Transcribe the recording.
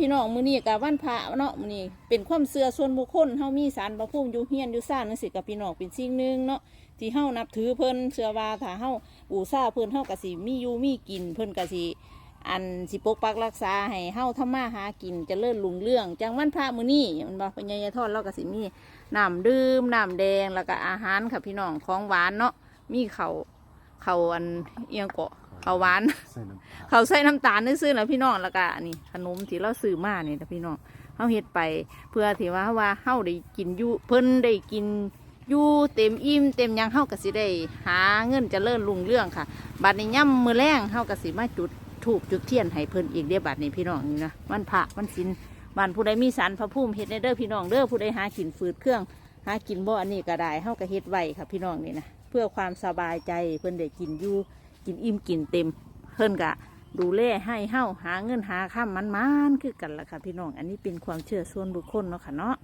พี่น้องมือนี้กับวันพระเนาะมือนี้เป็นความเชื่อส่วนบุคคลเฮามีสารพระภูมิอยู่เฮียนอยู่ซ่านจังซี่กับพี่น้องเป็นสิ่งหนึ่งเนาะที่เฮานับถือเพิ่นเชื่อว่าถ้าเฮาบูชาเพิ่นเฮาก็สิมีอยู่มีกินเพิ่นก็สิอันสิปกปักรักษาให้เฮาทำมาหากินจเจริญรุ่งเรืองจังวันพระมื้อนี้มันบ่เป็นยายทอดเราก็สิมีน้ำดื่มน้ำแดงแล้วก็อาหารค่ะพี่น้องของหวานเนาะมีข้าวข้าวอันเอียงเกาะ ข้าวหวาน ใส่น้ำตาลเขาใส่น้ำตาลซื้อๆนะพี่น้องแล้วก็อันนี่ขนมที่เราซื้อมานี่นะพี่น้องเขาเฮ็ดไปเพื่อที่ว่าว่าเฮาได้กินอยู่เพิ่นได้กินอยู่เต็มอิ่มเต็มหยังเฮาก็สิได้หาเงินเจะเลิ่รุ่งเรื่องค่ะ บัดนี้ย่ำมือแรงเฮาก็สิมาจุดถูกจุดเทียนให้เพิ่นอีกเด้อบัดนี้พี่น้องนี่นะวันพระวันศีลบ้านผู้ใดมีสารพระภูมิเฮ็ดในเด้อพี่น้องเด้อผู้ใดหากินฟืดเครื่อง หากินบ่อันนี้ก็ได้เฮาก็เฮ็ดไว้ค่ะพี่น้องนี่นะเพื่อความสบายใจเพิ่นได้กินอยู่ กินอิ่มกินเต็มเพิ่นกะดูแลให้เฮาหาเงินหาข้ามมันมันคือกันล่ะค่ะพี่น้อง อันนี้เป็นความเชื่อส่วนบุคคลเนาะค่ะเนาะ